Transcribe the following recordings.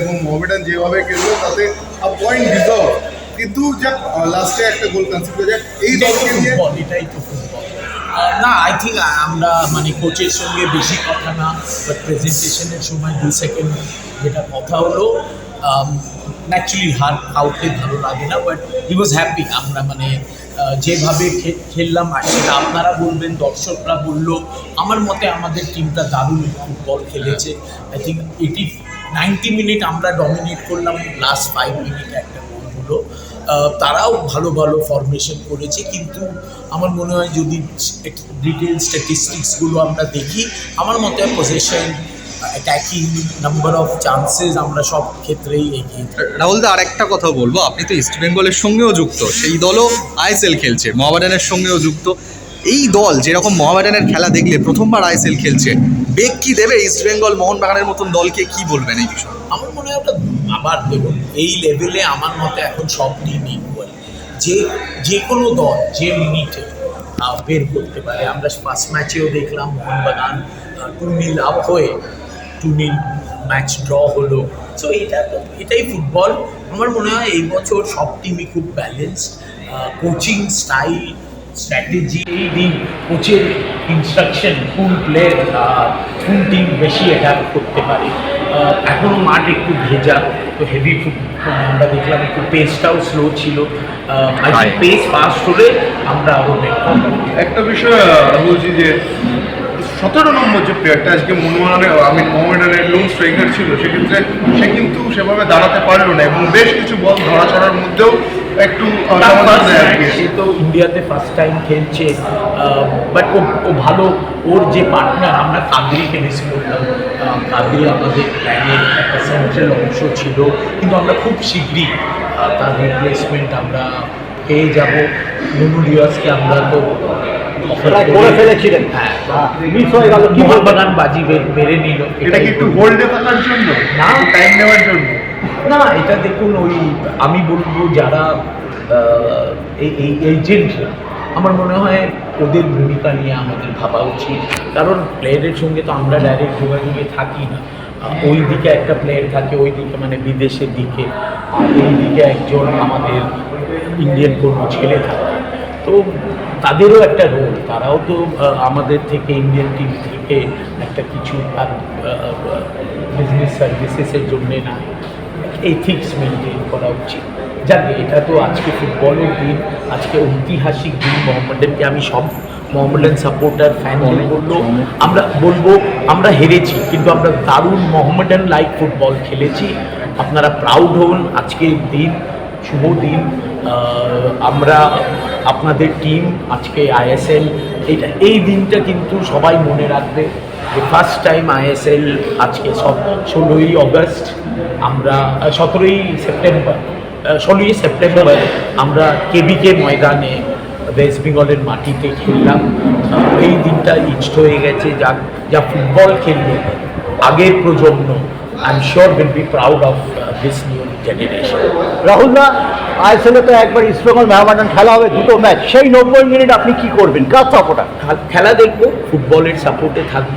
এবং মোহামেডান যেভাবে খেললো তাতে পয়েন্ট ডিজার্ভ কিন্তু যাক লাস্টে একটা গোল কনসিড হয়ে যাক। এই দলকে নিয়ে এটাই তো ফুটবল না আই থিঙ্ক আমরা মানে কোচের সঙ্গে বেশি কথা না বাট প্রেজেন্টেশনের সময় দু সেকেন্ড যেটা কথা হলো ন্যাচুরালি হার কাউকে ভালো লাগে না বাট হি ওয়াজ হ্যাপি আমরা মানে যেভাবে খেললাম আর সেটা আপনারা বলবেন দর্শকরা বলল। আমার মতে আমাদের টিমটা দারুণ ফুটবল খেলেছে। I think eighty ninety minute আমরা ডমিনেট করলাম লাস্ট ফাইভ মিনিট একটা গোল হলো। তারাও ভালো ভালো ফরমেশন করেছে, কিন্তু আমার মনে হয় যদি ডিটেল স্ট্যাটিস্টিক্সগুলো আমরা দেখি, আমার মতে position attacking number of chances আমরা সব ক্ষেত্রেই এগিয়ে রাহুল দা আর একটা কথা বলব। আপনি তো ইস্ট বেঙ্গলের সঙ্গেও যুক্ত, সেই দলও আইএসএল খেলছে মোহামেডানের সঙ্গেও যুক্ত। এই দল যেরকম মোহামেডানের খেলা দেখলে প্রথমবার আইএসএল খেলছে, বেগ কি দেবে ইস্ট বেঙ্গল মোহনবাগানের মতন দলকে কি বলবেন এই বিষয়ে? আমার মনে হয় আবার দেখুন, এই লেভেলে আমার মতে এখন সব টিম ইকুয়াল যে যে কোনো দল, যে মিনিটে বের করতে পারে। আমরা ফার্স্ট ম্যাচেও দেখলাম মোহনবাগান টু নীল আপ হয়ে টু নীল ম্যাচ ড্র হলো। সো এটা এটাই ফুটবল আমার মনে হয় এই বছর সব টিমই খুব ব্যালেন্সড কোচিং স্টাইল স্ট্র্যাটেজি এই দিন কোচের ইনস্ট্রাকশন কোন প্লেয়ার কোন টিম বেশি অ্যাটাক করতে পারে। এখন এখনও মাঠ একটু ভেজা তো হেভি ফুড আমরা দেখলাম একটু পেসটাও স্লো ছিল. পেস ফাস্ট হলে আমরা আরও একটা বিষয় বলছি যে সতেরো নম্বর যে প্লেয়ারটা আজকে মোহনবাগানের আমি মোহামেডানের লোন স্ট্রাইকার ছিল সেক্ষেত্রে সে কিন্তু সেভাবে দাঁড়াতে পারল না এবং বেশ কিছু বল ধরা ছড়ার মধ্যেও একটু। সে তো ইন্ডিয়াতে ফার্স্ট টাইম খেলছে বাট ও ও ভালো ওর যে পার্টনার আমরা কাদরিকে মিস করলাম আহ, কাদরি আমাদের প্ল্যানের একটা সেন্ট্রাল অংশ ছিল কিন্তু আমরা খুব শীঘ্রই তার রিপ্লেসমেন্ট আমরা পেয়ে যাব নুনু আমরা তো করে ফেলেছিলেন। হ্যাঁ। মিস হয়ে গেল কি? মোহনবাগান বাজি বেড়ে নিল। এটা কি একটু হোল্ডে থাকার জন্য? না। টাইম নেওয়ার জন্য? না এটা দেখুন ওই আমি বলব যারা এই এই এজেন্টরা আমার মনে হয় ওদের ভূমিকা নিয়ে আমাদের ভাবা উচিত। কারণ প্লেয়ারের সঙ্গে তো আমরা ডাইরেক্ট যোগাযোগে থাকি না। ওই দিকে একটা প্লেয়ার থাকে ওই দিকে মানে বিদেশের দিকে। আর এই দিকে একজন আমাদের ইন্ডিয়ান কোনো ছেলে থাকে। তো তাদেরও একটা রোল তারাও তো আমাদের থেকে ইন্ডিয়ান টিম থেকে একটা কিছু তার বিজনেস সার্ভিসেসের জন্যে না এথিক্স মেনটেন করা উচিত। যাকে এটা তো আজকে ফুটবলের দিন আজকে ঐতিহাসিক দিন মোহাম্মদানকে আমি সব মোহাম্মদান সাপোর্টার ফ্যান বলব আমরা বলব আমরা হেরেছি কিন্তু আমরা দারুণ মোহাম্মদান লাইক ফুটবল খেলেছি। আপনারা প্রাউড হন আজকের দিন শুভ দিন আমরা আপনাদের টিম আজকে আইএসএল এটা এই দিনটা কিন্তু সবাই মনে রাখবে যে ফার্স্ট টাইম আইএসএল আজকে ষোলোই অগস্ট আমরা সতেরোই সেপ্টেম্বর ষোলোই সেপ্টেম্বর আমরা কেবিকে ময়দানে ওয়েস্ট বেঙ্গলের মাটিতে খেললাম। এই দিনটা ইষ্ট হয়ে গেছে, যা যা ফুটবল খেললো আগের প্রজন্ম। I am sure will be proud of this new generation Rahul দা আইএসএলে তো একবার ইস্টবেঙ্গল মেহমানান খেলা হবে দুটো ম্যাচ সেই নব্বই মিনিট আপনি কি করবেন? কার সাপোর্টার খেলা দেখব ফুটবলের সাপোর্টে থাকব।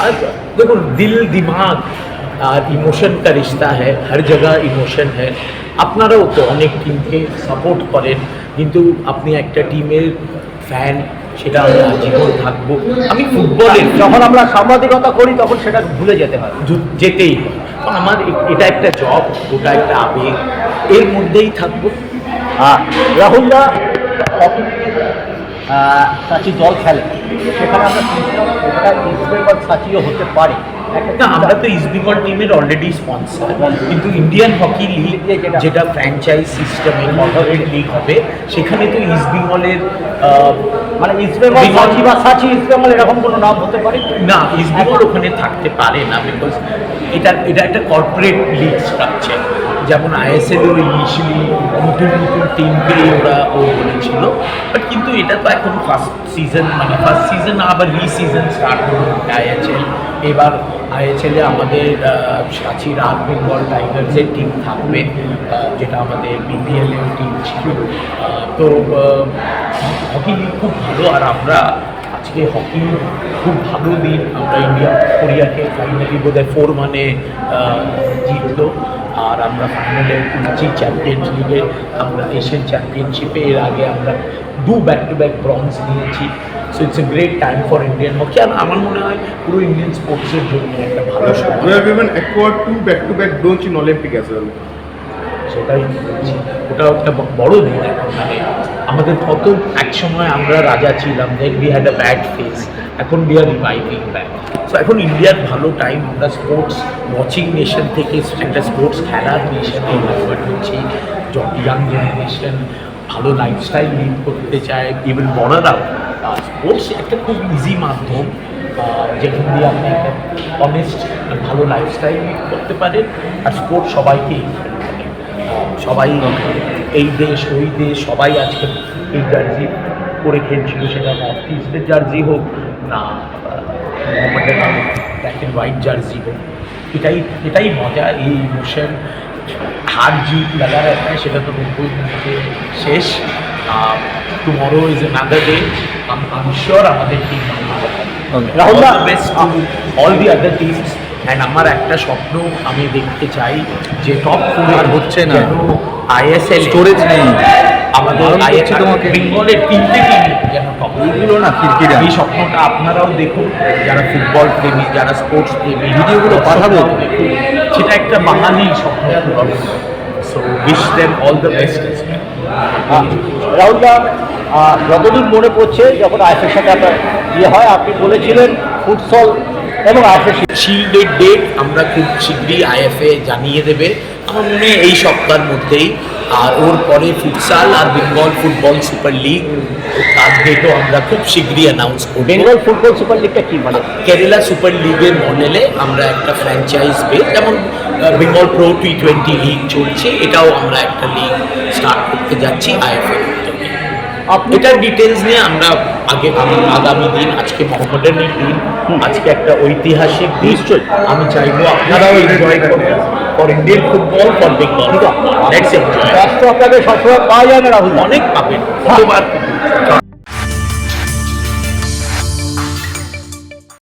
আর দেখুন দিল দিমাগ আর ইমোশন কা রিশ্তা হ্যাঁ হর জায়গা ইমোশন হ্যাঁ আপনারাও তো অনেক টিমকে সাপোর্ট করেন কিন্তু আপনি একটা টিমের ফ্যান সেটা আমরা জীবন থাকব। আমি ফুটবলের যখন আমরা সাংবাদিকতা করি তখন সেটা ভুলে যেতে হয়। যেতেই হয়। আমার এটা একটা জব ওটা একটা আবেগ। এর মধ্যেই থাকব। রাহুলদা রাহুল দা সাচি দল খেলে। সেখানে আমরা সাচিও হতে পারে। না আমরা তো ইস্ট বেঙ্গল টিমের অলরেডি স্পন্সর কিন্তু ইন্ডিয়ান হকি লিগ যেটা- ফ্র্যাঞ্চাইজ সিস্টেমে কর্পোরেট লিগ হবে সেখানে তো ইস্ট বেঙ্গলের মানে ইস্টবেঙ্গল বেঙ্গল- সাচি বা সাচি ইস্টবেঙ্গল এরকম কোনো নাম হতে পারে? না ইস্ট বেঙ্গল ওখানে থাকতে পারে না বিকজ এটা এটা একটা কর্পোরেট লিগ স্ট্রাকচার যেমন আইএসএল ইনিশিয়ালি নতুন নতুন টিমকে ওরা ও বলেছিল। বাট কিন্তু এটা তো এখন ফার্স্ট সিজন মানে ফার্স্ট সিজন আবার রি সিজন স্টার্ট হলো আইএচএল এবার আইএচএলে আমাদের সাঁচি রাত বেঙ্গল টাইগার্সের টিম থাকবে যেটা আমাদের বিপিএল এর টিম ছিল। তো হকি খুব ভালো, আর আমরা আজকে হকি খুব ভালো দিন আমরা ইন্ডিয়া কোরিয়াকে ফাইনালি বোধহয় ফোর মানে জিতলো। আর আমরা ফাইনালে উঠছি চ্যাম্পিয়ন্স লিগে আমরা এশিয়ান চ্যাম্পিয়নশিপে এর আগে আমরা দু ব্যাক টু ব্যাক ব্রঞ্জ নিয়েছি। So it's a great time for Indian hockey আর আমার মনে হয় পুরো ইন্ডিয়ান স্পোর্টসের জন্য একটা ভালো সময়। back-to-back bronze in Olympic as well. সেটাই ওটা একটা বড় দিন। এখন মানে আমাদের কত এক সময় আমরা রাজা ছিলাম then we had a bad face এখন we are reviving back so এখন ইন্ডিয়ার ভালো টাইম আমরা স্পোর্টস ওয়াচিং নেশন থেকে, একটা স্পোর্টস খেলার নেশনে কনভার্ট হচ্ছি ইয়াং জেনারেশন ভালো লাইফস্টাইল লিড করতে চায় ইভেন বড়রাও স্পোর্টস একটা খুব ইজি মাধ্যম যেখান দিয়ে আপনি একটা অনেস্ট ভালো লাইফস্টাইল লিড করতে পারেন। আর স্পোর্টস সবাইকে সবাই এই দেশ ওই দেশ সবাই আজকে এই জার্সি করে খেলছিল সেটা নর্থ ইস্টের জার্সি হোক না মোহাম্মদের ব্ল্যাক অ্যান্ড হোয়াইট জার্সি হোক। এটাই এটাই মজা এই ইমোশন হার জিত লাগার একটা সেটা তো বলবই শেষ। Tomorrow is another day I'm sure আমাদের team Rahul the best all the other teams and আমার একটা স্বপ্ন আমি দেখতে চাই যে টপ ফোর আর হচ্ছে না। আইএসএল স্টোরেজ নেই। আমাদের তোমাকে। বেঙ্গলের তিনটে টিম যেন টপ এইগুলো না ক্রিকেট এই স্বপ্নটা আপনারাও দেখুন যারা ফুটবল প্রেমী যারা স্পোর্টস প্রেমী ভিডিওগুলো পাঠাবো। দেখুন সেটা একটা বাঙালি স্বপ্ন so wish them all the best Rahul দা আহ, যতদূর মনে পড়ছে যখন আইএফের সাথে আপনার ইয়ে হয় আপনি বলেছিলেন ফুটসল এবং আইএফের শিল্ডের ডেট আমরা খুব শীঘ্রই আইএফএ জানিয়ে দেবে। আমার মনে হয় এই সপ্তাহের মধ্যেই। আর ওর পরে ফুটসাল আর বেঙ্গল ফুটবল সুপার লিগ তার ডেটও আমরা খুব শীঘ্রই অ্যানাউন্স করব। বেঙ্গল ফুটবল সুপার লিগটা কি মানে? কেরালা সুপার লিগের মডেলে আমরা একটা ফ্র্যাঞ্চাইজ বেস যেমন Bengal pro T twenty league চলছে। এটাও আমরা একটা লিগ স্টার্ট করতে যাচ্ছি আইএফএ আপনি এটার ডিটেলস নিয়ে আমরা আগে আমার আগামী দিন আজকে মোহাম্মদানের দিন আজকে একটা ঐতিহাসিক নিশ্চয় আমি চাইব আপনারাও এনজয় করবেন for Indian football for Bengal let's enjoy আপনাদের সবসময় পাওয়া যায় না রাহুল। অনেক পাবেন। কতবার?